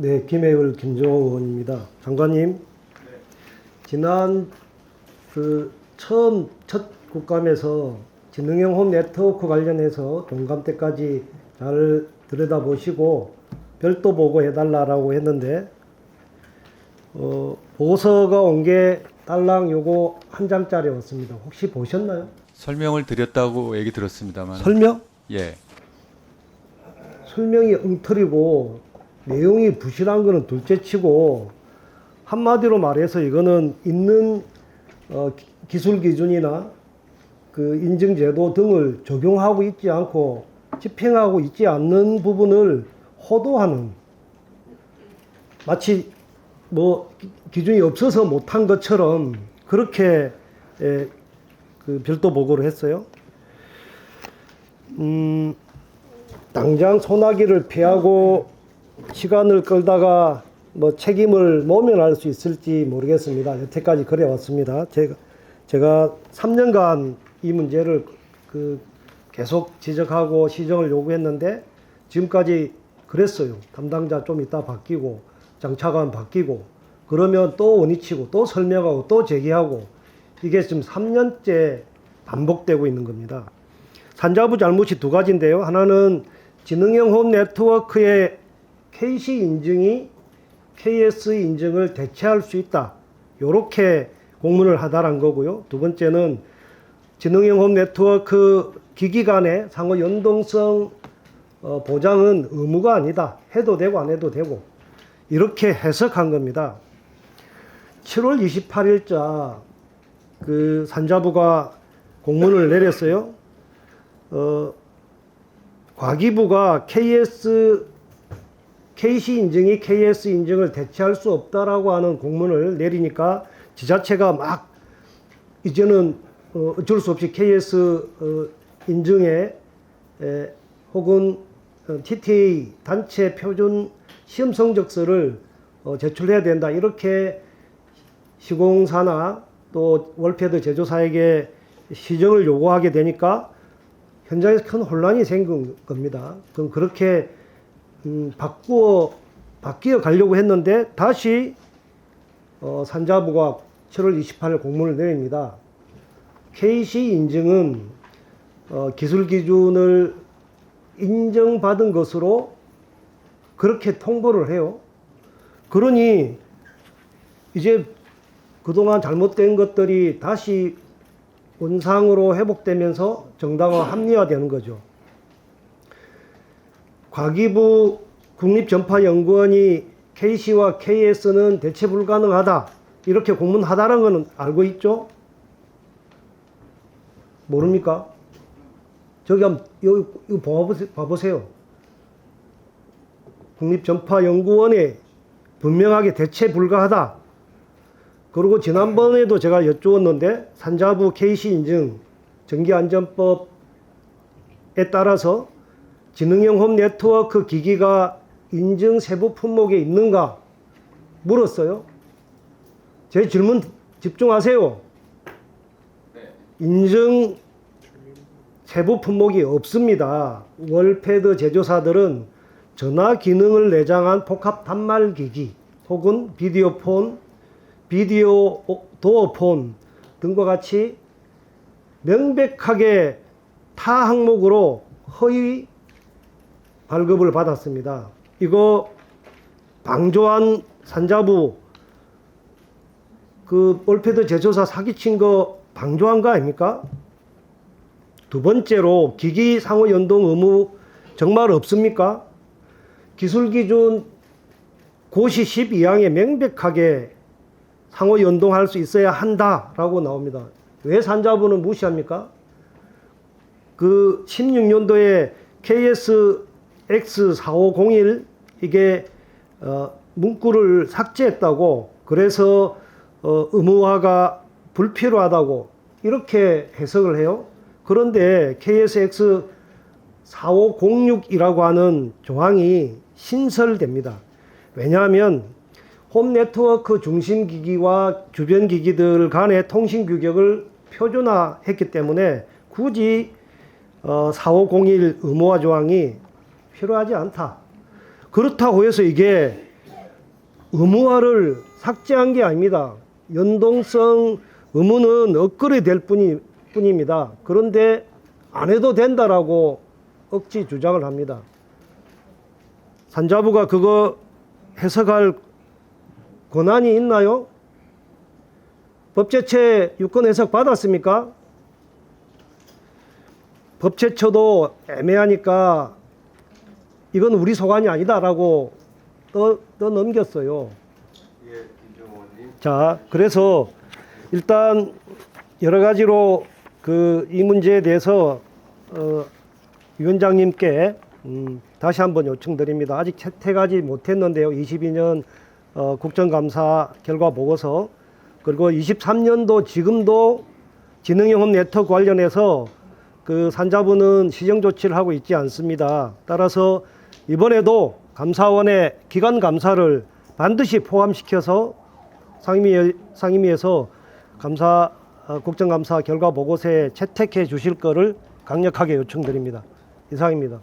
네, 김해율 김종호 의원입니다. 장관님, 지난 그 처음 첫 국감에서 지능형 홈 네트워크 관련해서 동감 때까지 잘 들여다보시고 별도 보고 해달라라고 했는데 어, 보고서가 온 게 딸랑 요거 한 장짜리 왔습니다. 혹시 보셨나요? 설명을 드렸다고 얘기 들었습니다만 설명? 예 설명이 엉터리고 내용이 부실한 거는 둘째치고 한마디로 말해서 이거는 있는 어, 기- 기술 기준이나 그 인증 제도 등을 적용하고 있지 않고 집행하고 있지 않는 부분을 호도하는 마치 뭐 기- 기준이 없어서 못한 것처럼 그렇게 에, 그 별도 보고를 했어요. 음, 당장 소나기를 피하고 시간을 끌다가 뭐 책임을 모면할 수 있을지 모르겠습니다. 여태까지 그래 왔습니다. 제가 제가 3년간 이 문제를 그 계속 지적하고 시정을 요구했는데 지금까지 그랬어요. 담당자 좀 이따 바뀌고 장차관 바뀌고 그러면 또 원위치고 또 설명하고 또 제기하고 이게 지금 3년째 반복되고 있는 겁니다. 산자부 잘못이 두 가지인데요. 하나는 지능형 홈 네트워크의 KC 인증이 KS 인증을 대체할 수 있다. 요렇게 공문을 하달한 거고요. 두 번째는 지능형 홈 네트워크 기기 간의 상호 연동성 어, 보장은 의무가 아니다. 해도 되고 안 해도 되고 이렇게 해석한 겁니다. 7월 28일자 그 산자부가 공문을 내렸어요. 어, 과기부가 KS KC 인증이 KS 인증을 대체할 수 없다라고 하는 공문을 내리니까 지자체가 막 이제는 어, 어쩔 수 없이 KS 어, 인증에 에, 혹은 어, TTA 단체 표준 시험 성적서를 어, 제출해야 된다 이렇게 시공사나 또 월패드 제조사에게 시정을 요구하게 되니까 현장에서 큰 혼란이 생긴 겁니다. 그럼 그렇게 음, 바꾸어 바뀌어 가려고 했는데 다시 어, 산자부가 7월 28일 공문을 내립니다. KC 인증은 어, 기술 기준을 인정받은 것으로 그렇게 통보를 해요. 그러니 이제 그동안 잘못된 것들이 다시 원상으로 회복되면서 정당화 합리화되는 거죠. 과기부 국립전파연구원이 KC와 KS는 대체 불가능하다 이렇게 공문하다는 것은 알고 있죠? 모릅니까? 저기 한번 이거, 이거 봐보세요. 국립전파연구원에 분명하게 대체 불가하다. 그리고 지난번에도 제가 여쭈었는데 산자부 KC 인증 전기안전법에 따라서 지능형 홈 네트워크 기기가 인증 세부 품목에 있는가 물었어요. 제 질문 집중하세요. 인증 세부 품목이 없습니다. 월패드 제조사들은 전화 기능을 내장한 복합 단말 기기 혹은 비디오 폰, 비디오 도어폰 등과 같이 명백하게 타 항목으로 허위 발급을 받았습니다. 이거 방조한 산자부 그 올패드 제조사 사기친 거 방조한 거 아닙니까? 두 번째로 기기 상호 연동 의무 정말 없습니까? 기술 기준 고시 12항에 명백하게 상호 연동할 수 있어야 한다라고 나옵니다. 왜 산자부는 무시합니까? 그 16년도에 KS X4501 이게 어, 문구를 삭제했다고 그래서 어, 의무화가 불필요하다고 이렇게 해석을 해요. 그런데 KSX 4506이라고 하는 조항이 신설됩니다. 왜냐하면 홈 네트워크 중심 기기와 주변 기기들 간의 통신 규격을 표준화했기 때문에 굳이 어, 4501 의무화 조항이 필요하지 않다. 그렇다고 해서 이게 의무화를 삭제한 게 아닙니다. 연동성 의무는 업글이 될 뿐이, 뿐입니다. 그런데 안 해도 된다라고 억지 주장을 합니다. 산자부가 그거 해석할 권한이 있나요? 법제처 유권 해석 받았습니까? 법제처도 애매하니까 이건 우리 소관이 아니다라고 떠, 떠 넘겼어요. 자, 그래서 일단 여러 가지로 그 이 문제에 대해서 어, 위원장님께 음, 다시 한번 요청드립니다. 아직 채택하지 못했는데요. 22년 어, 국정감사 결과 보고서 그리고 23년도 지금도 지능영업 네트워크 관련해서 그 산자부는 시정 조치를 하고 있지 않습니다. 따라서 이번에도 감사원의 기관 감사를 반드시 포함시켜서 상임위 상임위에서 감사 어, 국정감사 결과 보고서에 채택해 주실 것을 강력하게 요청드립니다. 이상입니다.